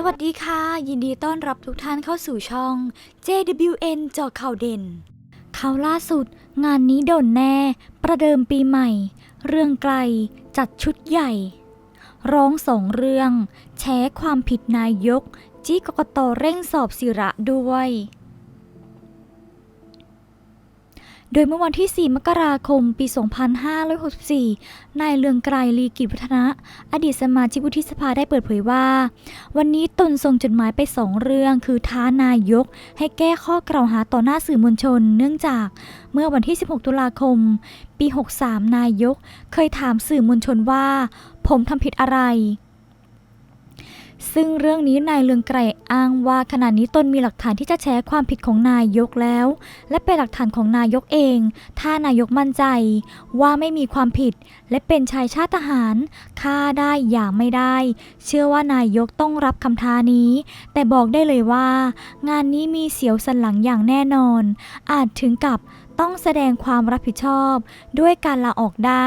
สวัสดีค่ะ ยินดีต้อนรับทุกท่านเข้าสู่ช่อง JWN เจาข่าวเด่นข่าวล่าสุด งานนี้โดนแน่ ประเดิมปีใหม่ เรื่องไกล จัดชุดใหญ่ ร้องสองเรื่องแฉความผิดนายก จี้กกตเร่งสอบศิระด้วย โดยเมื่อวันที่ 4 มกราคม ปี 2564 นายเลืองไกรลีกิจวัฒนะ อดีตสมาชิกวุฒิสภาได้เปิดเผยว่า วันนี้ตนส่งจดหมายไปสองเรื่อง คือท้านายก ให้แก้ข้อกล่าวหาต่อหน้าสื่อมวลชน เนื่องจากเมื่อวันที่ 16 ตุลาคม ปี 63 นายก เคยถามสื่อมวลชนว่า ผมทำผิดอะไร ซึ่งเรื่องนี้นายเลืองไกรอ้างว่าขณะนี้ตนมีหลักฐานที่จะแชร์ความผิดของนายกแล้ว และเป็นหลักฐานของนายกเอง ถ้านายกมั่นใจ ว่าไม่มีความผิด และเป็นชายชาติทหารฆ่าได้อย่างไม่ได้ เชื่อว่านายกต้องรับคำท้านี้ แต่บอกได้เลยว่า งานนี้มีเสียวสันหลังอย่างแน่นอน อาจถึงกับ ต้องแสดงความรับผิดชอบ ด้วยการลาออกได้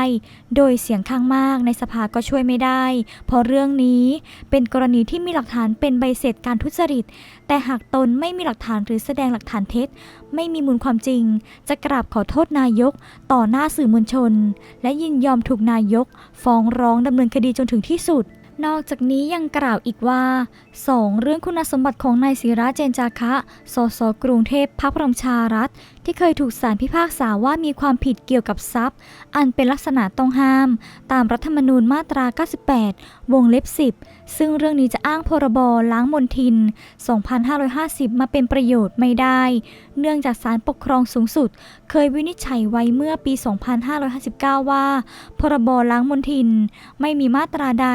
โดยเสียงข้างมากในสภาก็ช่วยไม่ได้ เพราะเรื่องนี้เป็นกรณีที่มีหลักฐานเป็นใบเสร็จการทุจริต แต่หากตนไม่มีหลักฐานหรือแสดงหลักฐานเท็จ ไม่มีมูลความจริง จะกราบขอโทษนายก ต่อหน้าสื่อมวลชน และยินยอมถูกนายก ฟ้องร้องดำเนินคดีจนถึงที่สุดนอกจากนี้ยังกล่าวอีกว่า 2. เรื่องคุณสมบัติของนายศิระเจนจาคะ สสกรุงเทพพักประชารัฐที่เคยถูกศาลพิพากษาว่ามีความผิดเกี่ยวกับทรัพย์ อันเป็นลักษณะต้องห้าม ตามรัฐธรรมนูญมาตรา 98 วงเล็บ 10 ซึ่งเรื่องนี้จะอ้างพรบล้างมลทิน 2550 มาเป็นประโยชน์ไม่ได้ เนื่องจากศาลปกครองสูงสุด เคยวินิจฉัยไว้เมื่อปี 2559 ว่า พรบล้างมลทิน ไม่มีมาตราใด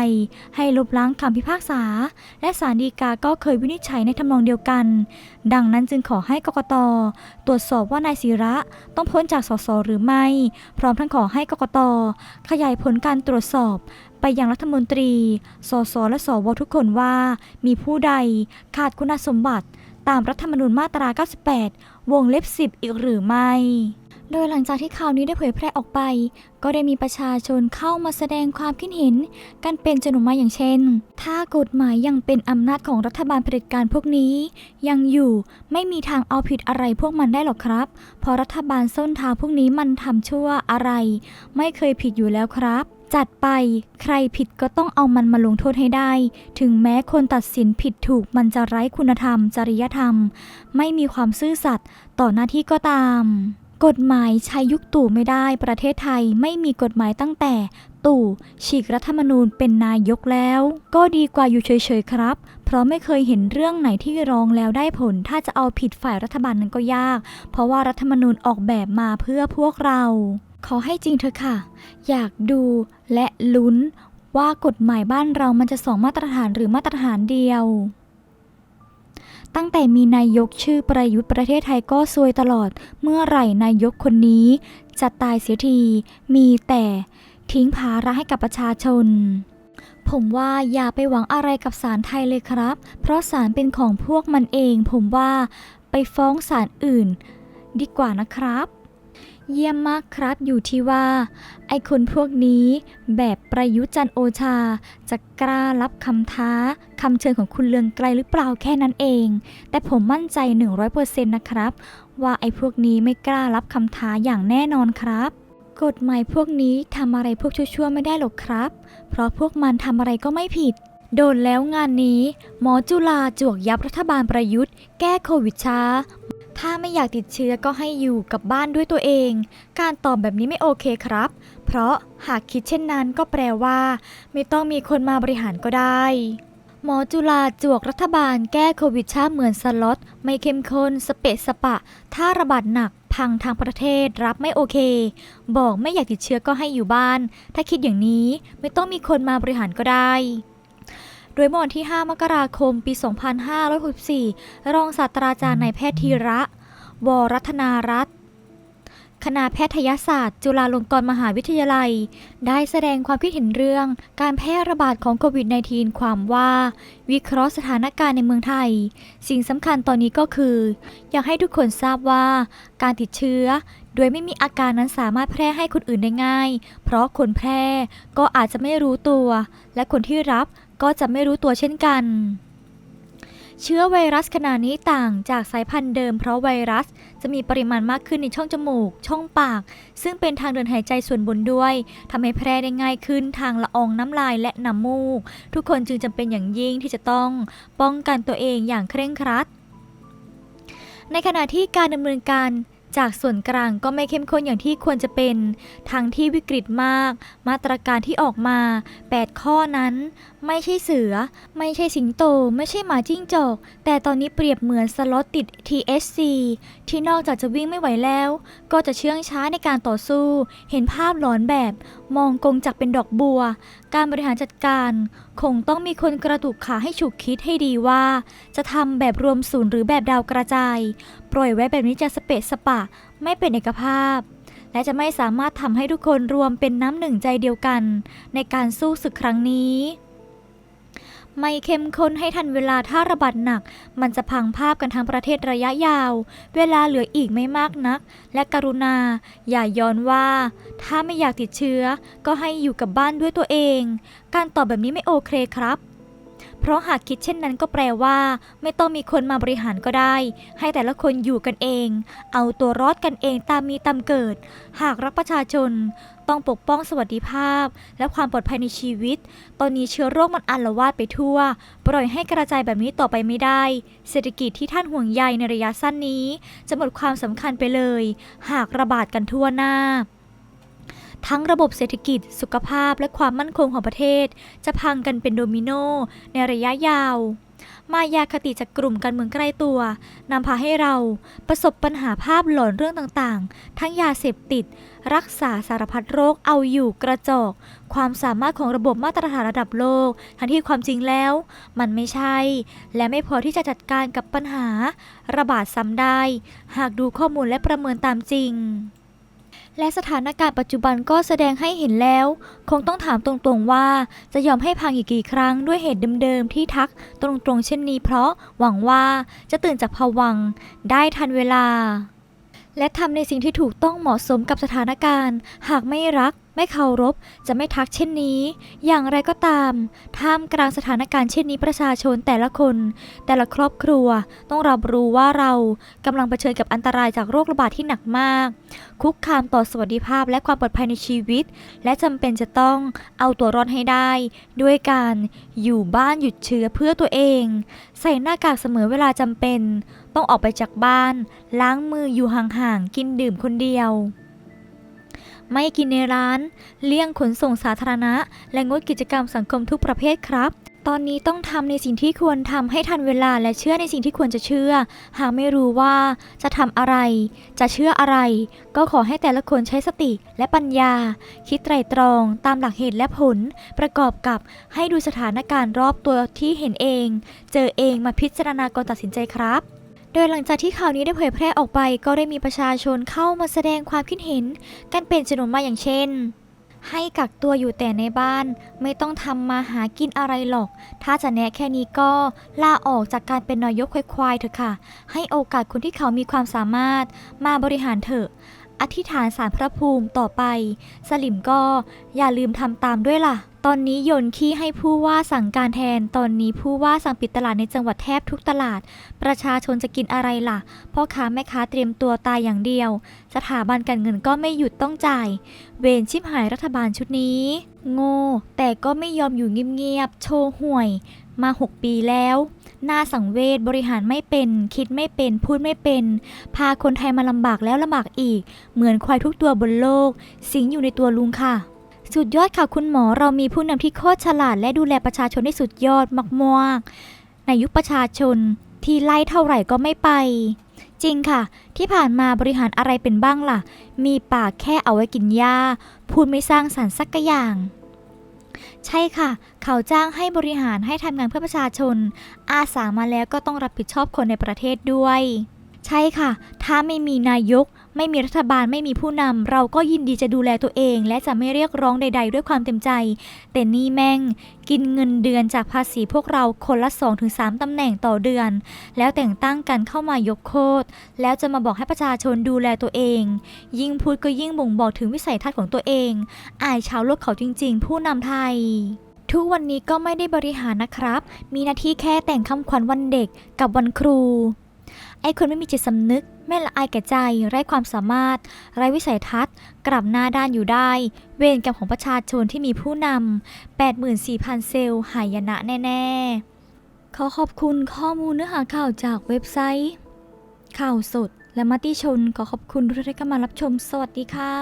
ให้ลบล้างคำพิพากษา และศาลฎีกาก็เคยวินิจฉัยในทำนองเดียวกัน ดังนั้นจึงขอให้กกตตรวจสอบว่าว่านายศิระต้องพ้นจากสสหรือไม่ พร้อมทั้งขอให้กกตขยายผลการตรวจสอบ ไปยังรัฐมนตรี สสและสวทุกคนว่า มีผู้ใดขาดคุณสมบัติ ตามรัฐธรรมนูญมาตรา 98 วงเล็บ 10 อีกหรือไม่ โดยหลังจากที่ข่าวนี้ได้เผยแพร่ออกไป ก็ได้มีประชาชนเข้ามาแสดงความคิดเห็น กันเป็นจำนวนมากอย่างเช่น ถ้ากฎหมายยังเป็นอำนาจของรัฐบาลเผด็จการพวกนี้ ยังอยู่ไม่มีทางเอาผิดอะไรพวกมันได้หรอกครับ เพราะรัฐบาลส้นเท้าพวกนี้มันทำชั่วอะไร ไม่เคยผิดอยู่แล้วครับจัดไปใครผิดก็ต้องเอามันมาลงโทษให้ได้ ถึงแม้คนตัดสินผิดถูกมันจะไร้คุณธรรม จริยธรรม ไม่มีความซื่อสัตย์ต่อหน้าที่ก็ตาม กฎหมายใช้ยุคตู่ไม่ได้ ประเทศไทยไม่มีกฎหมายตั้งแต่ ตู่ฉีกรัฐธรรมนูญเป็นนายกแล้ว ก็ดีกว่าอยู่เฉยๆครับ เพราะไม่เคยเห็นเรื่องไหนที่ร้องแล้วได้ผล ถ้าจะเอาผิดฝ่ายรัฐบาลนั้นก็ยาก เพราะว่ารัฐธรรมนูญออกแบบมาเพื่อพวกเรา ขอให้จริงเถอะค่ะ อยากดูและลุ้นว่ากฎหมายบ้านเรามันจะสองมาตรฐานหรือมาตรฐานเดียว ตั้งแต่มีนายกชื่อประยุทธ์ประเทศไทยก็ซวยตลอด เมื่อไหร่นายกคนนี้จะตายเสียที มีแต่ทิ้งภาระให้กับประชาชน ผมว่าอย่าไปหวังอะไรกับศาลไทยเลยครับ เพราะศาลเป็นของพวกมันเอง ผมว่าไปฟ้องศาลอื่น ดีกว่านะครับ เยี่ยมมากครับอยู่ที่ว่า ไอ้คนพวกนี้แบบประยุจันโอชา จะกล้ารับคำท้าคำเชิญของคุณเลืองไกลหรือเปล่าแค่นั้นเอง แต่ผมมั่นใจ 100%นะครับ ว่าไอ้พวกนี้ไม่กล้ารับคำท้าอย่างแน่นอนครับ กฎหมายพวกนี้ทำอะไรพวกชั่วๆไม่ได้หรอกครับ เพราะพวกมันทำอะไรก็ไม่ผิดโดนแล้วงานนี้ หมอจุลาจวกยับรัฐบาลประยุทธ์ แก้โควิดช้า ถ้าไม่อยากติดเชื้อก็ให้อยู่กับบ้านด้วยตัวเอง การตอบแบบนี้ไม่โอเคครับ เพราะหากคิดเช่นนั้นก็แปลว่า ไม่ต้องมีคนมาบริหารก็ได้หมอจุลาจวกรัฐบาลแก้โควิดช้าเหมือนสล็อต ไม่เข้มข้นสเปะสปะ ถ้าระบาดหนักพังทางประเทศรับไม่โอเค บอกไม่อยากติดเชื้อก็ให้อยู่บ้าน ถ้าคิดอย่างนี้ไม่ต้องมีคนมาบริหารก็ได้ โดยเมื่อวันที่ 5 มกราคม ปี 2564 รองศาสตราจารย์นายแพทย์ธีระ วรัตนารัตน์คณะแพทยศาสตร์ จุฬาลงกรณ์มหาวิทยาลัย ได้แสดงความคิดเห็นเรื่องการแพร่ระบาดของโควิด -19 ความว่า วิเคราะห์สถานการณ์ในเมืองไทย สิ่งสำคัญตอนนี้ก็คือ อยากให้ทุกคนทราบว่า การติดเชื้อ โดยไม่มีอาการนั้นสามารถแพร่ให้คนอื่นได้ง่าย เพราะคนแพร่ก็อาจจะไม่รู้ตัว และคนที่รับ ก็จะไม่รู้ตัวเช่นกัน เชื้อไวรัสขนาดนี้ต่างจากสายพันธุ์เดิมเพราะไวรัสจะมีปริมาณมากขึ้นในช่องจมูก ช่องปาก ซึ่งเป็นทางเดินหายใจส่วนบนด้วยทำให้แพร่ได้ง่ายขึ้นทางละอองน้ำลายและน้ำมูก ทุกคนจึงจำเป็นอย่างยิ่งที่จะต้องป้องกันตัวเองอย่างเคร่งครัด ในขณะที่การดำเนินการ จากส่วนกลางก็ไม่เข้มข้นอย่างที่ควรจะเป็น ทั้งที่วิกฤตมาก มาตรการที่ออกมา 8 ข้อนั้น ไม่ใช่เสือ ไม่ใช่สิงโต ไม่ใช่หมาจิ้งจอกแต่ตอนนี้เปรียบเหมือนสล็อตติด TSC ที่นอกจากจะวิ่งไม่ไหวแล้ว ก็จะเชื่องช้าในการต่อสู้ เห็นภาพหลอนแบบ มองกงจากเป็นดอกบัว การบริหารจัดการ คงต้องมีคนกระตุกขาให้ฉุกคิดให้ดีว่า จะทำแบบรวมศูนย์หรือแบบดาวกระจาย ปล่อยไว้แบบนี้จะสเปะสปะ ไม่เป็นเอกภาพ และจะไม่สามารถทำให้ทุกคนรวมเป็นน้ำหนึ่งใจเดียวกัน ในการสู้ศึกครั้งนี้ ไม่เข้มข้นให้ทันเวลาถ้าระบาดหนัก มันจะพังภาพกันทั้งประเทศระยะยาว เวลาเหลืออีกไม่มากนัก และกรุณา อย่าย้อนว่า ถ้าไม่อยากติดเชื้อ ก็ให้อยู่กับบ้านด้วยตัวเอง การตอบแบบนี้ไม่โอเคครับ เพราะหากคิดเช่นนั้นก็แปลว่า ไม่ต้องมีคนมาบริหารก็ได้ ให้แต่ละคนอยู่กันเอง เอาตัวรอดกันเองตามมีตามเกิด หากรักประชาชน ต้องปกป้องสวัสดิภาพ และความปลอดภัยในชีวิต ตอนนี้เชื้อโรคมันอันละวาดไปทั่ว ปล่อยให้กระจายแบบนี้ต่อไปไม่ได้ เศรษฐกิจที่ท่านห่วงใยในระยะสั้นนี้ จะหมดความสำคัญไปเลย หากระบาดกันทั่วหน้า ทั้งระบบเศรษฐกิจ สุขภาพและความมั่นคงของประเทศ จะพังกันเป็นโดมิโนในระยะยาว มายาคติจากกลุ่มการเมืองใกล้ตัวนำพาให้เราประสบปัญหาภาพหลอนเรื่องต่างๆ ทั้งยาเสพติด รักษาสารพัดโรคเอาอยู่กระจอก ความสามารถของระบบมาตรฐานระดับโลก ทั้งที่ความจริงแล้ว มันไม่ใช่ และไม่พอที่จะจัดการกับปัญหา ระบาดซ้ำได้ หากดูข้อมูลและประเมินตามจริง และสถานการณ์ปัจจุบันก็แสดงให้เห็นแล้ว คงต้องถามตรงๆว่าจะยอมให้พังอีกกี่ครั้งด้วยเหตุเดิมๆที่ทักตรงๆเช่นนี้เพราะหวังว่าจะตื่นจากผวังได้ทันเวลา และทำในสิ่งที่ถูกต้องเหมาะสมกับสถานการณ์ หากไม่รัก ไม่เคารพ จะไม่ทักเช่นนี้ อย่างไรก็ตาม ท่ามกลางสถานการณ์เช่นนี้ประชาชนแต่ละคน แต่ละครอบครัว ต้องรับรู้ว่าเรากำลังเผชิญกับอันตรายจากโรคระบาดที่หนักมาก คุกคามต่อสวัสดิภาพและความปลอดภัยในชีวิต และจำเป็นจะต้องเอาตัวรอดให้ได้ ด้วยการอยู่บ้านหยุดเชื้อเพื่อตัวเอง ใส่หน้ากากเสมอเวลาจำเป็น ต้องออกไปจากบ้าน ล้างมืออยู่ห่างๆ กินดื่มคนเดียว ไม่กินในร้าน เลี่ยงขนส่งสาธารณะ และงดกิจกรรมสังคมทุกประเภทครับ ตอนนี้ต้องทำในสิ่งที่ควรทำให้ทันเวลาและเชื่อในสิ่งที่ควรจะเชื่อ หากไม่รู้ว่าจะทำอะไร จะเชื่ออะไร ก็ขอให้แต่ละคนใช้สติและปัญญา คิดไตร่ตรอง ตามหลักเหตุและผล ประกอบกับให้ดูสถานการณ์รอบตัวที่เห็นเอง เจอเองมาพิจารณาก่อนตัดสินใจครับ โดยหลังจากที่ข่าวนี้ได้เผยแพร่ออกไป ก็ได้มีประชาชนเข้ามาแสดงความคิดเห็น กันเป็นจำนวนมากอย่างเช่น ให้กักตัวอยู่แต่ในบ้าน ไม่ต้องทำมาหากินอะไรหรอก ถ้าจะแนะแค่นี้ก็ลาออกจากการเป็นนายกควายๆเถอะค่ะ ให้โอกาสคนที่เขามีความสามารถมาบริหารเถอะ อธิษฐานสารพระภูมิต่อไป สลิมก็อย่าลืมทำตามด้วยล่ะ ตอนนี้โยนขี้ให้ผู้ว่าสั่งการแทน ตอนนี้ผู้ว่าสั่งปิดตลาดในจังหวัดแทบทุกตลาด ประชาชนจะกินอะไรล่ะ พ่อค้าแม่ค้าเตรียมตัวตายอย่างเดียว สถาบันการเงินก็ไม่หยุดต้องจ่าย เวรชิบหายรัฐบาลชุดนี้ โง่ แต่ก็ไม่ยอมอยู่เงียบๆ โชว์ห่วย มา 6 ปีแล้ว น่าสังเวชบริหารไม่เป็น คิดไม่เป็น พูดไม่เป็น พาคนไทยมาลำบากแล้วลำบากอีก เหมือนควายทุกตัวบนโลก สิงอยู่ในตัวลุงค่ะ สุดยอดค่ะคุณหมอเรามีผู้นำที่โคตรฉลาด และดูแลประชาชนได้สุดยอดมากๆในยุคประชาชน ที่ไล่เท่าไหร่ก็ไม่ไป จริงค่ะ ที่ผ่านมาบริหารอะไรเป็นบ้างล่ะ มีปากแค่เอาไว้กินหญ้าพูดไม่สร้างสรรค์สักอย่าง ใช่ค่ะ เขาจ้างให้บริหารให้ทำงานเพื่อประชาชน อาสามาแล้วก็ต้องรับผิดชอบคนในประเทศด้วย ใช่ค่ะ ถ้าไม่มีนายก ไม่มีรัฐบาลไม่มีผู้นำเราก็ยินดีจะดูแลตัวเอง และจะไม่เรียกร้องใด ๆ ด้วยความเต็มใจ แต่นี่แม่ง กินเงินเดือนจากภาษีพวกเราคนละ 2-3 ตำแหน่งต่อเดือน แล้วแต่งตั้งกันเข้ามายกโคตรแล้วจะมาบอกให้ประชาชนดูแลตัวเอง ยิ่งพูดก็ยิ่งบ่งบอกถึงวิสัยทัศน์ของตัวเอง อายชาวโลกเขาจริง ๆ ผู้นำไทยทุกวันนี้ก็ไม่ได้บริหารนะครับ มีหน้าที่แค่แต่งคำขวัญวันเด็กกับวันครู ไอ้คนไม่มีจิตสำนึก ไม่ละอายแก่ใจ ไร้ความสามารถ ไร้วิสัยทัศน์ กลับหน้าด้านอยู่ได้ เวรกรรมของประชาชนที่มีผู้นำ 84,000 เซลล์หายนะแน่ ๆ ขอขอบคุณข้อมูลเนื้อหาข่าวจากเว็บไซต์ ข่าวสดและมติชนขอขอบคุณทุกท่านที่เข้ามารับชมสวัสดีค่ะ